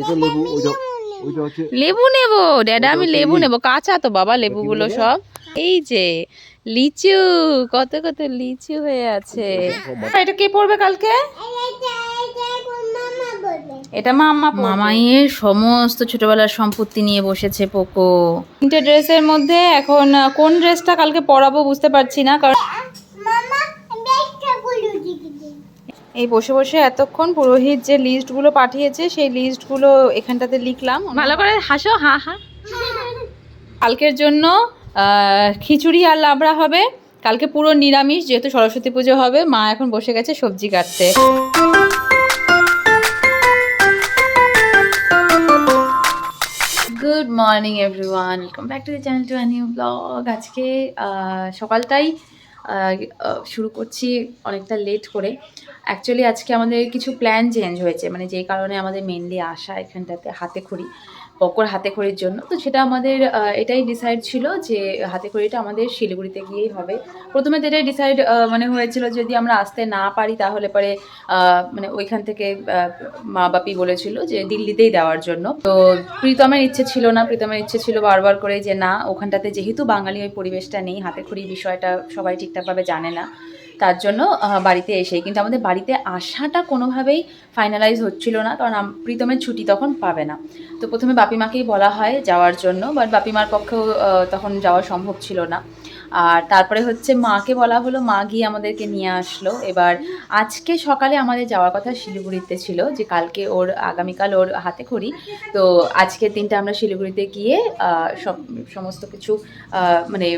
এটা লেবু ওইটা ওইটা হচ্ছে লেবু নেব ড্যাডা আমি লেবু? নেব কাঁচা তো বাবা লেবুগুলো? সব। এই যে লিচু কত কত লিচু হয়ে আছে। এটা কে পড়বে কালকে? এটা মাম্মা মামাইয়ের সমস্ত ছোটবেলার সম্পত্তি নিয়ে বসেছে পোকো। তিনটে ড্রেসের মধ্যে এখন কোন ড্রেসটা কালকে পরাবো বুঝতে পারছি না কারণ এই বসে বসে এতক্ষণ পুরোহিত যে লিস্টগুলো পাঠিয়েছে সেই লিস্টগুলো এখানটাতে লিখলাম। ভালো করে হাসো হা হা। কালকের জন্য খিচুড়ি আর লাবড়া হবে। কালকে পুরো নিরামিষ যেহেতু সরস্বতী পুজো হবে মা এখন বসে গেছে সবজি কাটতে। Good morning everyone welcome back to the channel to new blog আজকে সকালটাই শুরু করছি অনেকটা লেট করে। অ্যাকচুয়ালি আজকে আমাদের কিছু প্ল্যান চেঞ্জ হয়েছে মানে যেই কারণে আমাদের মেনলি আসা এখানটাতে হাতে খড়ি পকর হাতে খড়ির জন্য। তো সেটা আমাদের এটাই ডিসাইড ছিল যে হাতে খড়িটা আমাদের শিলিগুড়িতে গিয়েই হবে। প্রথমে তো এটাই ডিসাইড মানে হয়েছিল যদি আমরা আসতে না পারি তাহলে পরে মানে ওইখান থেকে মা বাপি বলেছিল যে দিল্লিতেই দেওয়ার জন্য। তো প্রীতমের ইচ্ছে ছিল না, প্রীতমের ইচ্ছে ছিল বারবার করে যে না, ওখানটাতে যেহেতু বাঙালি ওই পরিবেশটা নেই হাতে খড়ি বিষয়টা সবাই ঠিকঠাকভাবে জানে না। তার জন্য বাড়িতে এসেই কিন্তু আমাদের বাড়িতে আসাটা কোনোভাবেই ফাইনালাইজ হচ্ছিল না, কারণ প্রীতমের ছুটি তখন পাবে না। তো প্রথমে বাপিমাকেই বলা হয় যাওয়ার জন্য বাট বাপিমার পক্ষেও তখন যাওয়া সম্ভব ছিল না। আর তারপরে হচ্ছে মাকে বলা হলো, মা গিয়ে আমাদেরকে নিয়ে আসলো। এবার আজকে সকালে আমাদের যাওয়ার কথা শিলিগুড়িতে ছিল যে কালকে ওর, আগামীকাল ওর হাতে খড়ি। তো আজকের দিনটা আমরা শিলিগুড়িতে গিয়ে সমস্ত কিছু মানে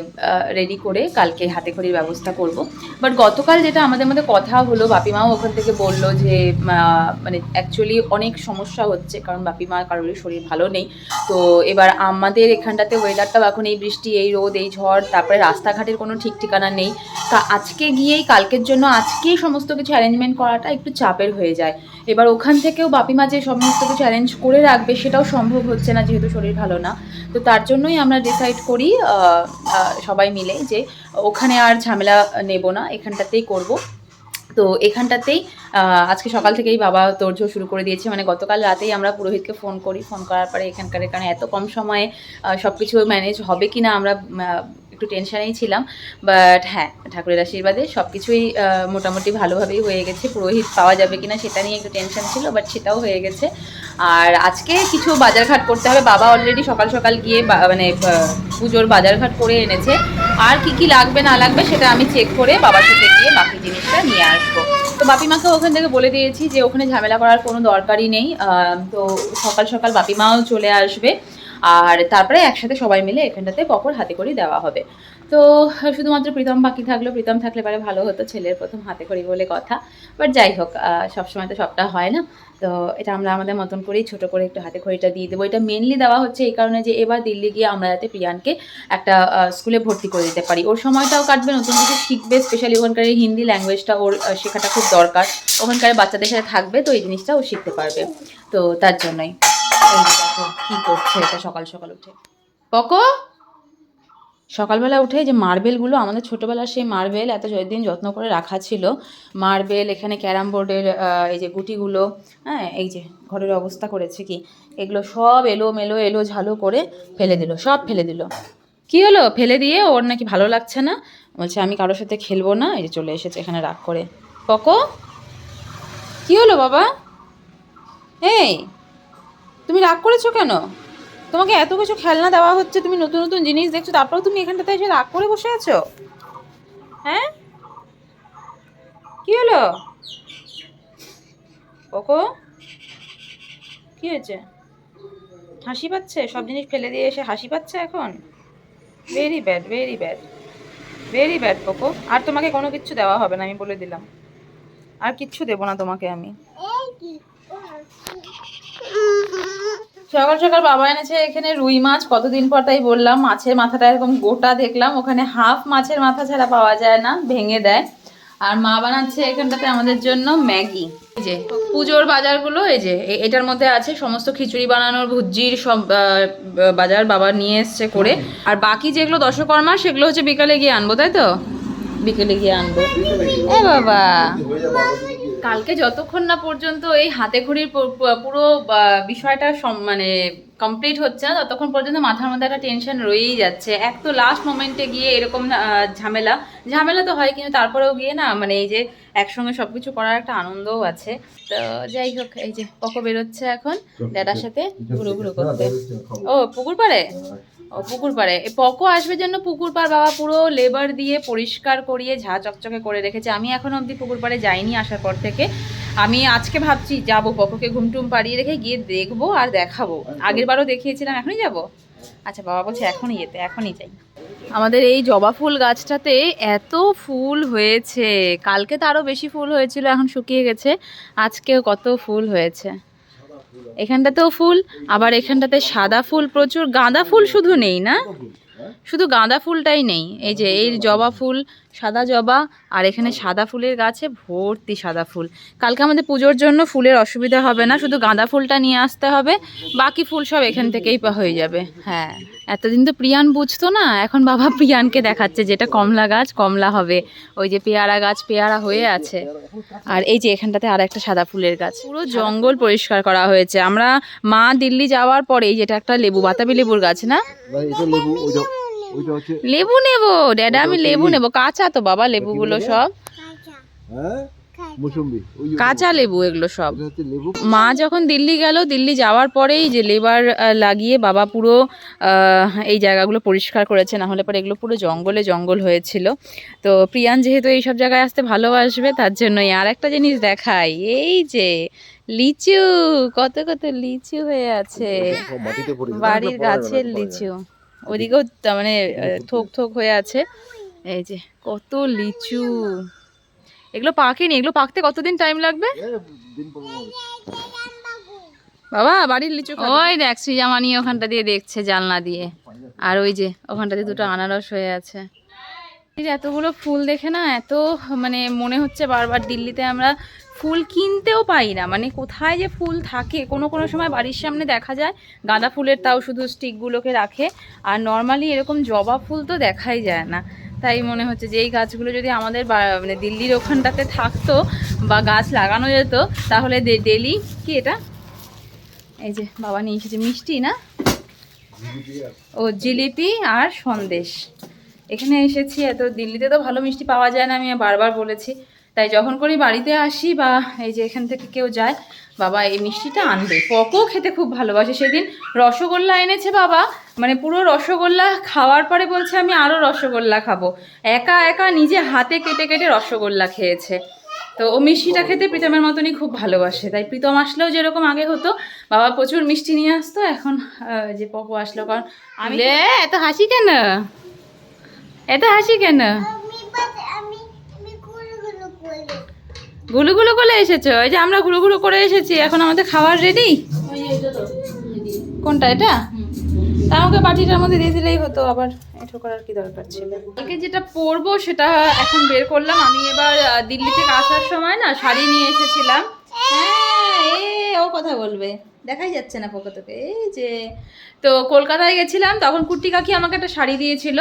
রেডি করে কালকে হাতে খড়ির ব্যবস্থা করব। বাট গতকাল যেটা আমাদের মধ্যে কথা হলো, বাপিমাও ওখান থেকে বলল যে মানে অ্যাকচুয়ালি অনেক সমস্যা হচ্ছে, কারণ বাপিমা কারোরই শরীর ভালো নেই। তো এবার আমাদের এখানটাতে ওয়েদারটাও এখন এই বৃষ্টি, এই রোদ, এই ঝড়, তারপরে রাস্তাঘাটের কোনো ঠিক ঠিকানা নেই। তা আজকে গিয়েই, কালকের জন্য আজকেই সমস্ত কিছু অ্যারেঞ্জমেন্ট করাটা একটু চাপের হয়ে যায়। এবার ওখান থেকেও বাপিমা যে সমস্ত কিছু অ্যারেঞ্জ করে রাখবে, সেটাও সম্ভব হচ্ছে না, যেহেতু শরীর ভালো না। তো তার জন্যই আমরা ডিসাইড করি সবাই মিলে যে ওখানে আর ঝামেলা নেব না, এখানটাতেই করব। তো এখানটাতেই আজকে সকাল থেকেই বাবা তোড়জোড় শুরু করে দিয়েছে। মানে গতকাল রাতেই আমরা পুরোহিতকে ফোন করি। ফোন করার পরে এখানকার এখানে এত কম সময়ে সব কিছু ম্যানেজ হবে কি না আমরা একটু টেনশনেই ছিলাম। বাট হ্যাঁ ঠাকুরের আশীর্বাদে সব কিছুই মোটামুটি ভালোভাবেই হয়ে গেছে। পুরোহিত পাওয়া যাবে কিনা সেটা নিয়ে একটু টেনশন ছিল বাট সেটাও হয়ে গেছে। আর আজকে কিছু বাজারঘাট করতে হবে। বাবা অলরেডি সকাল সকাল গিয়ে মানে পুজোর বাজারঘাট করে এনেছে। আর কি কি লাগবে, না লাগবে সেটা আমি চেক করে বাবার সাথে গিয়ে বাকি জিনিসটা নিয়ে আসব। তো বাপিমাকে ওখান থেকে বলে দিয়েছি যে, ওখানে ঝামেলা করার কোনো দরকারই নেই। তো সকাল সকাল বাপিমাও চলে আসবে। আর তারপরে একসাথে সবাই মিলে এখানটাতে পকর হাতে করে দেওয়া হবে। তো শুধুমাত্র প্রীতম বাকি থাকল, প্রীতম থাকলে পারে ভালো হতো ছেলের প্রথম হাতে করি বলে কথা। বাট যাই হোক সবসময় তো সবটা হয় না। তো এটা আমরা আমাদের মতন করেই ছোট করে একটু হাতে খড়িটা দিয়ে দেবো। এটা মেনলি দেওয়া হচ্ছে এই কারণে যে এবার দিল্লি গিয়ে আমরা যাতে প্রিয়ানকে একটা স্কুলে ভর্তি করে দিতে পারি। ওর সময়টাও কাটবে, নতুন কিছু শিখবে স্পেশালি ওখানকার হিন্দি ল্যাঙ্গুয়েজটা ওর শেখাটা খুব দরকার। ওখানকার বাচ্চাদের সাথে থাকবে, তো এই জিনিসটা ও শিখতে পারবে। তো তার জন্যই। দেখো কী করছে এটা সকাল সকাল উঠে। পকো, সকালবেলা উঠে যে মার্বেলগুলো আমাদের ছোটোবেলার সেই মার্বেল এত দিন যত্ন করে রাখা ছিল। মার্বেল এখানে ক্যারাম বোর্ডের এই যে গুটিগুলো হ্যাঁ এই যে ঘরের অবস্থা করেছে কি, এগুলো সব এলো মেলো এলো ঝালো করে ফেলে দিল, সব ফেলে দিল। কি হলো? ফেলে দিয়ে ওর নাকি ভালো লাগছে না? বলছে, আমি কারোর সাথে খেলব না। এই যে চলে এসেছে এখানে রাগ করে। পকো, কি হলো বাবা? এই তুমি রাগ করেছ কেন? তোমাকে এত কিছু খেলনা দেওয়া হচ্ছে, তুমি নতুন নতুন জিনিস দেখছ, তারপরেও তুমি এখানটাতে এসে রাগ করে বসে আছো? হ্যাঁ? কি হলো? ওকো? কি হয়েছে? হাসি পাচ্ছে? সব জিনিস ফেলে দিয়ে এসে হাসি পাচ্ছে এখন? Very bad very bad very bad Poco আর তোমাকে কোনো কিছু দেওয়া হবে না, আমি বলে দিলাম। আর কিচ্ছু দেবো না তোমাকে আমি। সকাল সকাল বাবা এনেছে এখানে রুই মাছ, কতদিন পর তাই বললাম, মাছের মাথাটা এরকম গোটা দেখলাম, ওখানে হাফ মাছের মাথা ছাড়া পাওয়া যায় না, ভেঙে দেয়। আর মা বানাচ্ছে এখানটাতে আমাদের জন্য ম্যাগি। এই যে, পুজোর বাজারগুলো, এই যে এটার মধ্যে আছে সমস্ত খিচুড়ি বানানোর, ভুজির সব বাজার বাবা নিয়ে এসছে করে। আর বাকি যেগুলো দশকর্মা, সেগুলো হচ্ছে বিকালে গিয়ে আনব, তাই তো? বিকেলে গিয়ে আনব। এ বাবা। হয়ে। কালকে যতক্ষণ না পর্যন্ত এই হাতে ঘড়ির পুরো বিষয়টা সম- মানে কমপ্লিট হচ্ছে না ততক্ষণ পর্যন্ত মাথার মধ্যে একটা টেনশন রয়েই যাচ্ছে। এক তো লাস্ট মোমেন্টে গিয়ে এরকম ঝামেলা। ঝামেলা তো হয় কিন্তু তারপরেও গিয়ে না মানে এই যে একসঙ্গে সবকিছু করার একটা আনন্দও আছে। তো যাই হোক এই যে পকো বেরোচ্ছে এখন দাদার সাথে ঘুরু ঘুরু করতে। ও পুকুর পাড়ে? ও পুকুর পাড়ে। পকো আসবে জন্য পুকুর পাড় বাবা পুরো লেবার দিয়ে পরিষ্কার করিয়ে ঝা চকচকে করে রেখেছে। আমি এখনও অবধি পুকুর পাড়ে যাইনি আসার পর থেকে। আমি আজকে ভাবছি যাব পকোকে ঘুমটুম পাড়িয়ে রেখে গিয়ে দেখব আর দেখাবো। আগের বারও দেখিয়েছিলাম এখনই যাব? আচ্ছা বাবা বলছে এখনই যেতে এখনই যাই। আমাদের এই জবা ফুল গাছটাতে এত ফুল হয়েছে। কালকে তো আরও বেশি ফুল হয়েছিল এখন শুকিয়ে গেছে। আজকেও কত ফুল হয়েছে। এখানটাতেও ফুল, আবার এখানটাতে সাদা ফুল প্রচুর, গাঁদা ফুল শুধু নেই না? শুধু গাঁদা ফুলটাই নেই। এই যে, এই জবা ফুল সাদা জবা আর এখানে সাদা ফুলের গাছে ভর্তি সাদা ফুল। কালকে আমাদের পুজোর জন্য ফুলের অসুবিধা হবে না, শুধু গাঁদা ফুলটা নিয়ে আসতে হবে, বাকি ফুল সব এখান থেকেই হয়ে যাবে। হ্যাঁ এতদিন তো প্রিয়ান বুঝতো না, এখন বাবা প্রিয়ানকে দেখাচ্ছে যেটা কমলা গাছ, কমলা হবে। ওই যে পেয়ারা গাছ, পেয়ারা হয়ে আছে। আর এই যে এখানটাতে আর একটা সাদা ফুলের গাছ। পুরো জঙ্গল পরিষ্কার করা হয়েছে। আমরা মা দিল্লি যাওয়ার পরে এই যেটা একটা লেবু, বাতাবি লেবুর গাছ না? লেবু লেবু নেব ড্যাডা আমি লেবু নেব। কাঁচা তো বাবা লেবুগুলো সব। হ্যাঁ? কাঁচা। লেবু এগুলো সব। মা যখন দিল্লি গেল দিল্লি যাওয়ার পরেই যে লেবার লাগিয়ে বাবা পুরো এই জায়গাগুলো পরিষ্কার করেছে না হলে পরে এগুলো পুরো জঙ্গলে জঙ্গল হয়েছিল। তো প্রিয়ান যেহেতু এই সব জায়গায় আসতে ভালোবাসবে তার জন্যই আর একটা জিনিস দেখাই। এই যে লিচু কত কত লিচু হয়ে আছে। বাড়ির গাছের লিচু। ওদিকেও তার মানে থোক থোক হয়ে আছে। এই যে কত লিচু। এগুলো পাকেনি এগুলো পাকতে কতদিন টাইম লাগবে। বাবা বাড়ির লিচু ওই দেখ শ্রীজামানি ওখানটা দিয়ে দেখছে জানলা দিয়ে। আর ওই যে ওখানটাতে দুটো আনারস হয়ে আছে। এতগুলো ফুল দেখে না এত মানে মনে হচ্ছে বারবার দিল্লিতে আমরা ফুল কিনতেও পাই না। মানে কোথায় যে ফুল থাকে কোনো কোনো সময় বাড়ির সামনে দেখা যায় গাঁদা ফুলের তাও শুধু স্টিকগুলোকে রাখে। আর নর্মালি এরকম জবা ফুল তো দেখাই যায় না। তাই মনে হচ্ছে যে এই গাছগুলো যদি আমাদের বা- মানে দিল্লির ওখানটাতে থাকতো বা গাছ লাগানো যেত তাহলে ডেলি কি এটা? এই যে বাবা নিয়ে এসেছে মিষ্টি না? ও জিলিপি আর সন্দেশ। এখানে এসেছি, এত দিল্লিতে তো ভালো মিষ্টি পাওয়া যায় না, আমি বারবার বলেছি। তাই যখন করি বাড়িতে আসি বা এই যে এখান থেকে কেউ যায়, বাবা এই মিষ্টিটা আনবে। পকও খেতে খুব ভালোবাসে। সেদিন রসগোল্লা এনেছে বাবা মানে পুরো রসগোল্লা খাওয়ার পরে বলছে, আমি আরও রসগোল্লা খাব। একা একা নিজে হাতে কেটে কেটে রসগোল্লা খেয়েছে। তো ও মিষ্টিটা খেতে প্রীতমের মতনই খুব ভালোবাসে। তাই প্রীতম আসলেও যেরকম আগে হতো, বাবা প্রচুর মিষ্টি নিয়ে আসতো, এখন যে পপু আসলো। কারণ আমি এত হাসি কেন? এত হাসি কেন? গুলু গুলু করে। এসেছ? এই যে আমরা গুলু গুলু করে এসেছি এখন আমাদের খাবার রেডি কোনটা এটা? তা আমাকে বাটিটার মধ্যে দিয়ে দিলেই হতো আবার এটো করার কি দরকার ছিল? কালকে যেটা পরবো সেটা এখন বের করলাম। আমি এবার দিল্লি থেকে আসার সময় না শাড়ি নিয়ে এসেছিলাম। হ্যাঁ ও কথা বলবে। দেখাই যাচ্ছে না পোকা তোকে। এই যে, তো কলকাতায় গেছিলাম, তখন কুর্তি কাকি আমাকে একটা শাড়ি দিয়েছিল।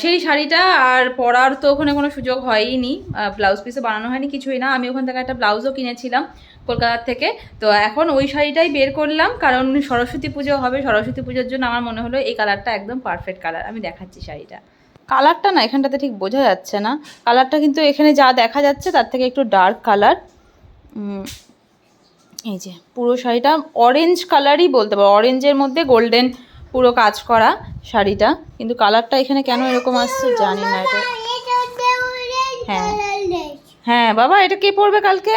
সেই শাড়িটা আর পরার তো ওখানে কোনো সুযোগ হয়নি ব্লাউজ পিসও বানানো হয়নি, কিছুই না। আমি ওখান থেকে একটা ব্লাউজও কিনেছিলাম কলকাতার থেকে। তো এখন ওই শাড়িটাই বের করলাম, কারণ সরস্বতী পুজো হবে। সরস্বতী পুজোর জন্য আমার মনে হলো এই কালারটা একদম পারফেক্ট কালার আমি দেখাচ্ছি শাড়িটা। কালারটা না, এখানটাতে ঠিক বোঝা যাচ্ছে না। কালারটা কিন্তু এখানে যা দেখা যাচ্ছে, তার থেকে একটু ডার্ক কালার এই যে পুরো শাড়িটা অরেঞ্জ কালারই বলতে পারো। অরেঞ্জের মধ্যে গোল্ডেন পুরো কাজ করা শাড়িটা। কিন্তু কালারটা এখানে কেন এরকম আসছে জানি না এটা। হ্যাঁ। হ্যাঁ বাবা এটা কে পরবে কালকে?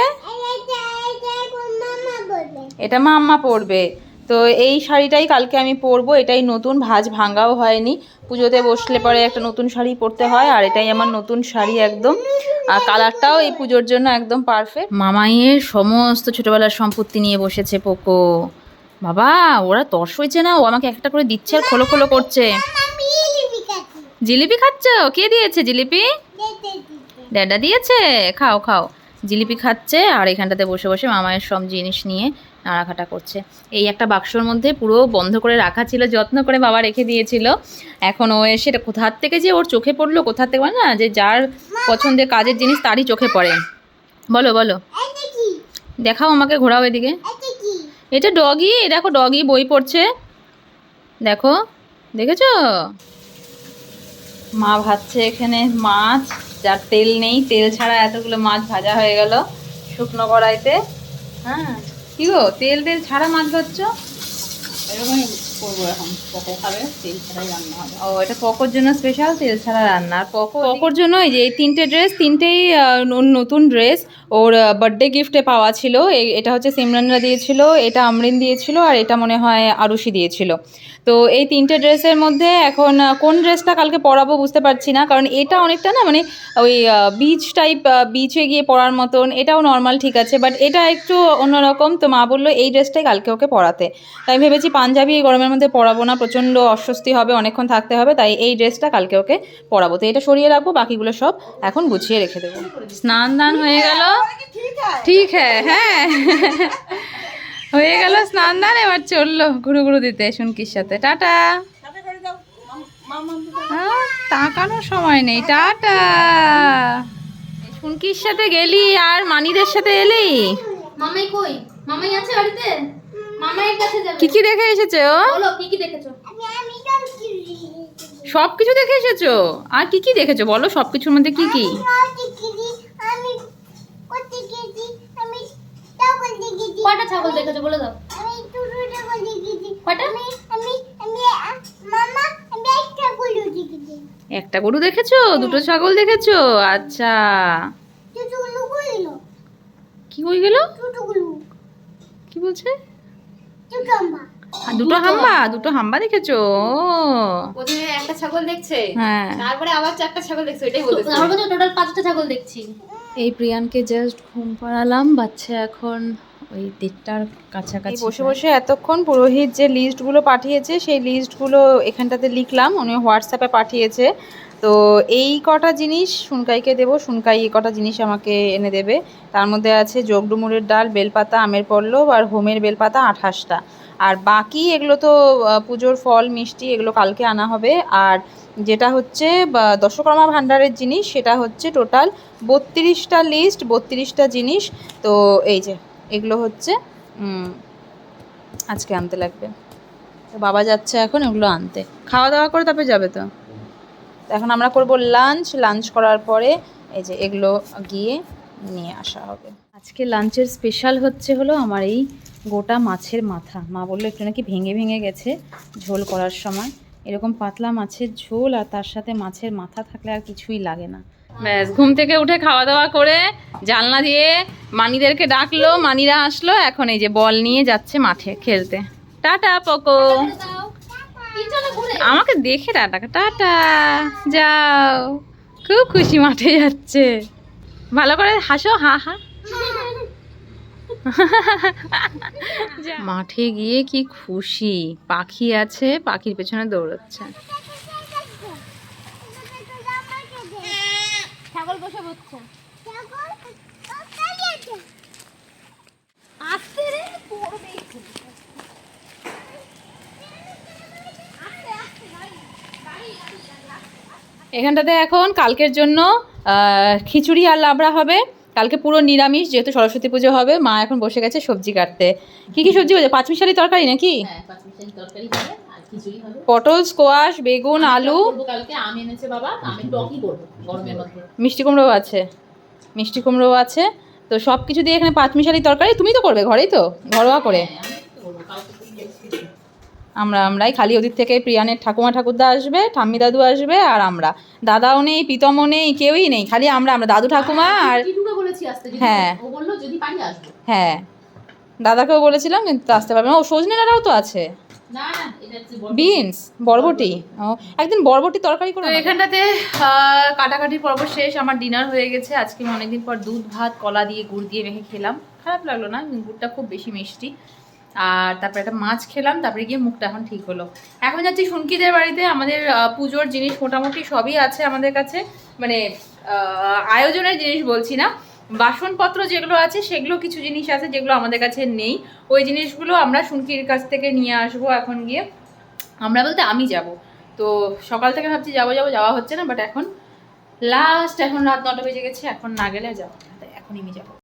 এটা মা আম্মা পরবে। তো এই শাড়িটাই কালকে আমি পরবো এটাই নতুন ভাঁজ ভাঙাও হয়নি। পুজোতে বসলে পরে একটা নতুন শাড়ি পরতে হয় আর এটাই আমার নতুন শাড়ি একদম। আর কালারটাও এই পুজোর জন্য একদম পারফেক্ট মামাইয়ের সমস্ত ছোটবেলার সম্পত্তি নিয়ে বসেছে পোকো। বাবা ওরা তস হয়েছে না? ও আমাকে একটা করে দিচ্ছে আর খোলো খোলো করছে। জিলিপি খাচ্ছ? কে দিয়েছে জিলিপি? ড্যাডা দিয়েছে। খাও খাও। জিলিপি খাচ্ছে আর এখানটাতে বসে বসে মামায়ের সব জিনিস নিয়ে নাড়াঘাটা করছে। এই একটা বাক্সর মধ্যে পুরো বন্ধ করে রাখা ছিল যত্ন করে বাবা রেখে দিয়েছিল। এখন ও এসে কোথার থেকে যে ওর চোখে পড়ল কোথার থেকে না যে যার পছন্দের কাজের জিনিস তারই চোখে পড়ে। বলো বলো। দেখাও আমাকে ঘোরাও এদিকে। এটা ডগি দেখো ডগি বই পড়ছে। দেখো দেখেছ? মা ভাজছে এখানে মাছ যার তেল নেই তেল ছাড়া এতগুলো মাছ ভাজা হয়ে গেল। শুকনো কড়াইতে হ্যাঁ কি গো তেল তেল ছাড়া মাছ ধরছ? এরকমই করব এখন কত খাবে তেল ছাড়াই রান্না হবে। ও এটা পকোর জন্য স্পেশাল তেল ছাড়া রান্না। আর পকো পকোর জন্য এই যে এই তিনটে ড্রেস তিনটেই নতুন ড্রেস ওর বার্থডে গিফটে পাওয়া ছিল। এটা হচ্ছে সিমরানরা দিয়েছিল এটা আমরিন দিয়েছিল আর এটা মনে হয় আরুষি দিয়েছিল। তো এই তিনটে ড্রেসের মধ্যে এখন কোন ড্রেসটা কালকে পরাবো বুঝতে পারছি না কারণ এটা অনেকটা না মানে ওই বিচ টাইপ বিচে গিয়ে পরার মতন এটাও নর্মাল ঠিক আছে বাট এটা একটু অন্যরকম। তো মা বলল এই ড্রেসটাই কালকে ওকে পরাতে। তাই ভেবেছি পাঞ্জাবি এই গরমের মধ্যে পরাবো না প্রচণ্ড অস্বস্তি হবে অনেকক্ষণ থাকতে হবে তাই এই ড্রেসটা কালকে ওকে পরাবো। তো এটা সরিয়ে রাখব বাকিগুলো সব এখন গুছিয়ে রেখে দেবো। স্নান দান হয়ে গেল? ঠিক হ্যাঁ হ্যাঁ। হয়ে গেল স্নান দান এবার চলল ঘুরু ঘুরু দিতে শুনকির সাথে। টাটা। তাকানোর সময় নেই। টাটা। শুনকির সাথে গেলি আর মানিদের সাথে এলি? মামাই কই? মামাই আছে বাড়িতে? মামাইয়ের কাছে যাবে। কি কি দেখে এসেছে ও? বলো কি কি দেখেছ? সব কিছু দেখে এসেছ? আর কি কি দেখেছ? বলো সব কিছুর মধ্যে কি কি? কয়টা ছাগল দেখেছ? বলে দাও। কয়টা? একটা গরু দেখেছ। দুটো ছাগল দেখেছ? আচ্ছা। কি হয়ে গেল? কি বলছে? দুটো হাম্বা। দুটো হাম্বা? দেখেছ? প্রথমে একটা ছাগল দেখছে? হ্যাঁ। তারপরে আবার চারটা ছাগল দেখছে ওইটাই বলতেছে। আমার কাছে টোটাল পাঁচটা ছাগল দেখছি। এই প্রিয়ানকে জাস্ট ঘুম পাড়ালাম বাচ্চা এখন ওই দেড়টার কাছাকাছি বসে বসে এতক্ষণ পুরোহিত যে লিস্টগুলো পাঠিয়েছে, সেই লিস্টগুলো এখানটাতে লিখলাম। উনি হোয়াটসঅ্যাপে পাঠিয়েছে। তো এই কটা জিনিস সুনকাইকে দেবো, সুনকাই এই কটা জিনিস আমাকে এনে দেবে। তার মধ্যে আছে যোগডুমুরের ডাল, বেলপাতা, আমের পল্লব আর হোমের বেলপাতা আঠাশটা। আর বাকি এগুলো তো পুজোর ফল, মিষ্টি এগুলো কালকে আনা হবে। আর যেটা হচ্ছে দশকর্মা ভাণ্ডারের জিনিস, সেটা হচ্ছে টোটাল বত্রিশটা লিস্ট বত্রিশটা জিনিস। তো এই যে এগুলো হচ্ছে আজকে আনতে লাগবে। তো বাবা যাচ্ছে এখন এগুলো আনতে। খাওয়া দাওয়া করে তারপরে যাবে তো? এখন আমরা করব লাঞ্চ লাঞ্চ করার পরে এই যে এগুলো গিয়ে নিয়ে আসা হবে। আজকে লাঞ্চের স্পেশাল হচ্ছে হলো আমার এই গোটা মাছের মাথা। মা বলল একটু নাকি ভেঙে ভেঙে গেছে ঝোল করার সময়। এরকম পাতলা মাছের ঝোল আর তার সাথে মাছের মাথা থাকলে আর কিছুই লাগে না। ব্যাস, ঘুম থেকে উঠে খাওয়া দাওয়া করে জানলা দিয়ে মানিদেরকে ডাকলো, মানিরা আসলো, এখন এই যে বল নিয়ে যাচ্ছে মাঠে খেলতে। টাটা, পকো। আমাকে দেখে টাটা টাটা, যাও। খুব খুশি মাঠে যাচ্ছে। ভালো করে হাসো, হা হা। মাঠে গিয়ে কি খুশি। পাখি আছে, পাখির পেছনে দৌড়চ্ছে ছাগল বসে বসছে আসতে রে পড়বে একটু। এখানটাতে এখন কালকের জন্য খিচুড়ি আর লাবড়া হবে। কালকে পুরো নিরামিষ যেহেতু সরস্বতী পুজো হবে মা এখন বসে গেছে সবজি কাটতে। কি কি সবজি হচ্ছে পাঁচমিশালি তরকারি নাকি? হ্যাঁ পটল স্কোয়াশ বেগুন আলু। মিষ্টি কুমড়ো আছে। মিষ্টি কুমড়ো আছে। তো সব কিছু দিয়ে এখানে পাঁচমিশালি তরকারি? তুমি তো করবে ঘরেই তো? ঘরোয়া করে? আমরা আমরাই খালি ওদিক থেকে প্রিয়ানের ঠাকুমা ঠাকুরদা আসবে ঠাম্মি দাদু আসবে আর আমরা। দাদাও নেই পিতমও নেই কেউই নেই খালি আমরা আমরা। দাদু ঠাকুমা আর টিটুকে বলেছি আসতে যদি হ্যাঁ। ও বলল যদি পারি আসব। হ্যাঁ। দাদাকেও বলেছিলাম কিন্তু আসতে পারবে না। ও সজনে ডাঁটাও তো আছে। না না এটা হচ্ছে বড় বিনস বরবটি। ও একদিন বরবটি তরকারি করে এখানটাতে কাটাকাটির পর্ব শেষ। আমার ডিনার হয়ে গেছে। আজকে আমি অনেকদিন পর দুধ ভাত কলা দিয়ে গুড় দিয়ে মেখে খেলাম। খারাপ লাগল না গুড়টা খুব বেশি মিষ্টি। আর তারপরে একটা মাছ খেলাম, তারপরে গিয়ে মুখটা এখন ঠিক হলো। এখন যাচ্ছি শুনকিদের বাড়িতে, আমাদের পুজোর জিনিস মোটামুটি সবই আছে আমাদের কাছে। মানে আয়োজনের জিনিস বলছি না। বাসনপত্র যেগুলো আছে, সেগুলো কিছু জিনিস আছে যেগুলো আমাদের কাছে নেই। ওই জিনিসগুলো আমরা শুনকির কাছ থেকে নিয়ে আসব এখন গিয়ে। আমরা বলতে আমি যাব। তো সকাল থেকে ভাবছি যাব যাব, যাওয়া হচ্ছে না বাট এখন লাস্ট এখন রাত নটা বেজে গেছে, এখন না গেলে যাব এখনই আমি যাব।